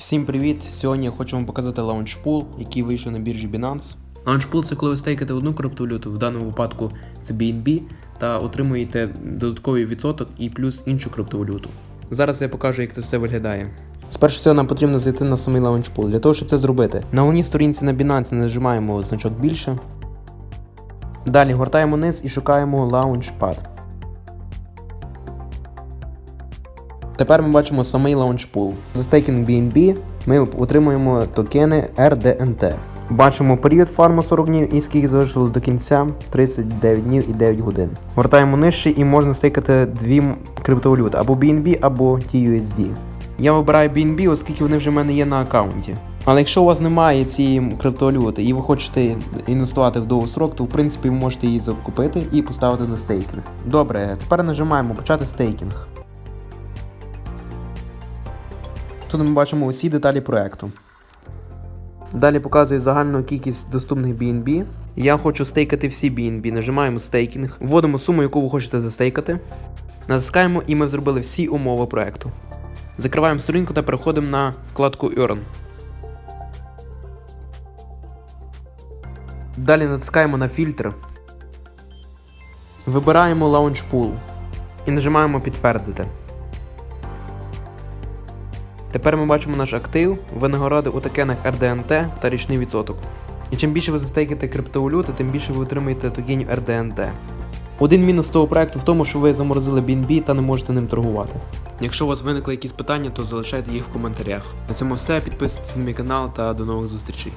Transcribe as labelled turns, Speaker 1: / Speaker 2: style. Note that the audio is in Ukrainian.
Speaker 1: Всім привіт! Сьогодні я хочу вам показати лаунчпул, який вийшов на біржі Binance. Лаунчпул це коли ви стейкаєте одну криптовалюту, в даному випадку це BNB, та отримуєте додатковий відсоток і плюс іншу криптовалюту. Зараз я покажу, як це все виглядає. Спершу всього нам потрібно зайти на самий лаунчпул. Для того, щоб це зробити, на головній сторінці на Binance нажимаємо значок більше. Далі гортаємо низ і шукаємо Launchpad. Тепер ми бачимо самий лаунчпул. За стейкінг BNB ми отримуємо токени RDNT. Бачимо період фарму 40 днів і скільки залишилось до кінця 39 днів і 9 годин. Гортаємо нижче і можна стейкати дві криптовалюти або BNB, або TUSD. Я вибираю BNB, оскільки вони вже в мене є на аккаунті. Але якщо у вас немає цієї криптовалюти і ви хочете інвестувати в довгострок, то в принципі ви можете її закупити і поставити на стейкінг. Добре, тепер нажимаємо почати стейкінг. Тут ми бачимо усі деталі проекту. Далі показує загальну кількість доступних BNB. Я хочу стейкати всі BNB. Нажимаємо стейкінг, вводимо суму, яку ви хочете застейкати. Натискаємо і ми зробили всі умови проекту. Закриваємо сторінку та переходимо на вкладку Earn. Далі натискаємо на фільтр. Вибираємо Launch Pool і нажимаємо підтвердити. Тепер ми бачимо наш актив, винагороди у токенах RDNT та річний відсоток. І чим більше ви застейкаєте криптовалюти, тим більше ви отримаєте токенів RDNT. Один мінус того проекту в тому, що ви заморозили BNB та не можете ним торгувати. Якщо у вас виникли якісь питання, то залишайте їх в коментарях. На цьому все. Підписуйтесь на мій канал та до нових зустрічей.